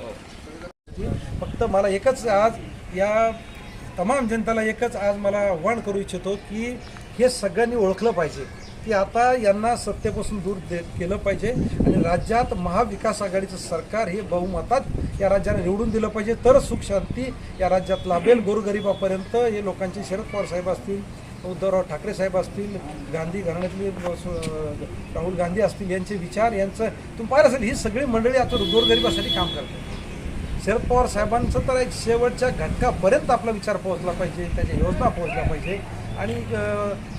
हो. फक्त मला एकच आज या तमाम जनतेला एकच आज मला आव्हान करू इच्छितो की हे सगळ्यांनी ओळखलं पाहिजे की आता यांना सत्तेपासून दूर दे केलं पाहिजे आणि राज्यात महाविकास आघाडीचं सरकार हे बहुमतात या राज्याला निवडून दिलं पाहिजे. तर सुख शांती या राज्यात लाभेल. गोरगरिबापर्यंत हे लोकांचे शरद पवार साहेब असतील उद्धवराव ठाकरे साहेब असतील गांधी घराण्यातले राहुल गांधी असतील यांचे विचार यांचं तुम्ही पाहिलं असेल ही सगळी मंडळी आता गोरगरिबासाठी काम करतात. शरद पवार साहेबांचं तर एक शेवटच्या घटकापर्यंत आपला विचार पोहोचला पाहिजे त्याच्या योजना पोहोचल्या पाहिजे. आणि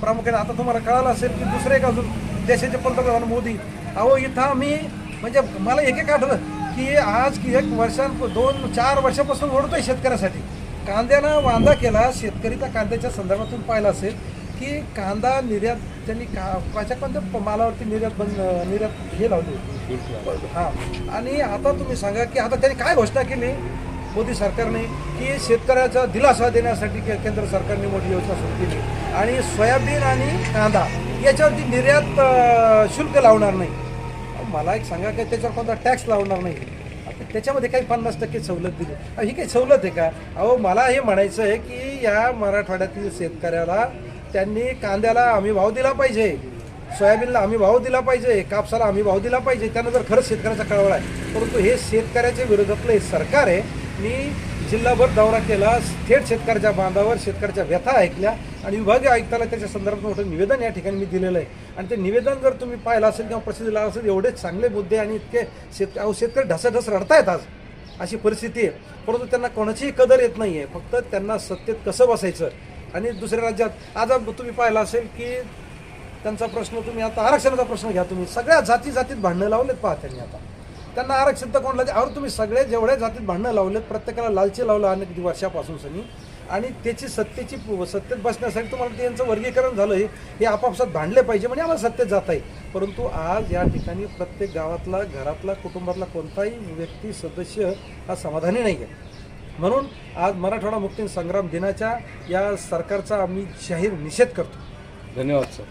प्रामुख्याने आता तुम्हाला कळालं असेल की दुसरे एक अजून देशाचे पंतप्रधान मोदी. अहो इथं आम्ही म्हणजे मला एक एक आठवलं की आज की एक वर्षां दोन चार वर्षापासून ओढतोय शेतकऱ्यासाठी. कांद्यानं वांदा केला शेतकरी त्या कांद्याच्या संदर्भातून पाहिलं असेल की कांदा निर्यात त्यांनी का काच्या कोणत्या मालावरती निर्यात बंद निर्यात हे लावली होती? हा. आणि आता तुम्ही सांगा की आता त्यांनी काय घोषणा केली? मोदी सरकारने की शेतकऱ्याचा दिलासा देण्यासाठी के- केंद्र सरकारने मोठी योजना सुरू केली. आणि सोयाबीन आणि कांदा याच्यावरती निर्यात शुल्क लावणार नाही. मला एक सांगा की त्याच्यावर कोणता टॅक्स लावणार नाही. त्याच्यामध्ये काही पन्नास टक्के सवलत दिली. ही काही सवलत आहे का? अहो मला हे म्हणायचं आहे की या मराठवाड्यातील शेतकऱ्याला त्यांनी कांद्याला आम्ही भाव दिला पाहिजे सोयाबीनला आम्ही भाव दिला पाहिजे कापसाला आम्ही भाव दिला पाहिजे त्यानं जर खरंच शेतकऱ्याचा कळवळ आहे. परंतु हे शेतकऱ्याच्या विरोधातलं हे सरकार आहे. मी जिल्हाभर दौरा केला थेट शेतकऱ्याच्या बांधावर शेतकऱ्याच्या व्यथा ऐकल्या आणि विभागीय आयुक्ताला त्याच्या संदर्भात मोठं निवेदन या ठिकाणी मी दिलेलं आहे. आणि ते निवेदन जर तुम्ही पाहिलं असेल किंवा प्रसिद्धीला असेल एवढे चांगले मुद्दे आणि इतके शेत अहो शेतकरी ढसाढस रडतायत आज. अशी परिस्थिती आहे. परंतु त्यांना कोणाचीही कदर येत नाही आहे फक्त त्यांना सत्तेत कसं बसायचं? आणि दुसऱ्या राज्यात आज तुम्ही पाहिलं असेल की त्यांचा प्रश्न तुम्ही आता आरक्षणाचा प्रश्न घ्या तुम्ही. सगळ्या जाती जातीत भांडणं लावलेत पहा त्यांनी आता. त्यांना आरक्षण तर कोणाला अहो तुम्ही सगळे जेवढ्या जातीत भांडणं लावलेत प्रत्येकाला लालचे लावलं अनेक वर्षापासून सनी. आणि त्याची सत्तेची सत्तेत बसण्यासाठी तुम्हाला त्यांचं वर्गीकरण झालं हे हे आपापसात भांडले पाहिजे म्हणजे आम्हाला सत्तेत जाता येईल. परंतु आज या ठिकाणी प्रत्येक गावातला घरातला कुटुंबातला कोणताही व्यक्ती सदस्य हा समाधानी नाही आहे म्हणून आज मराठवाडा मुक्ती संग्राम दिनाच्या या सरकारचा आम्ही जाहीर निषेध करतो. धन्यवाद सर.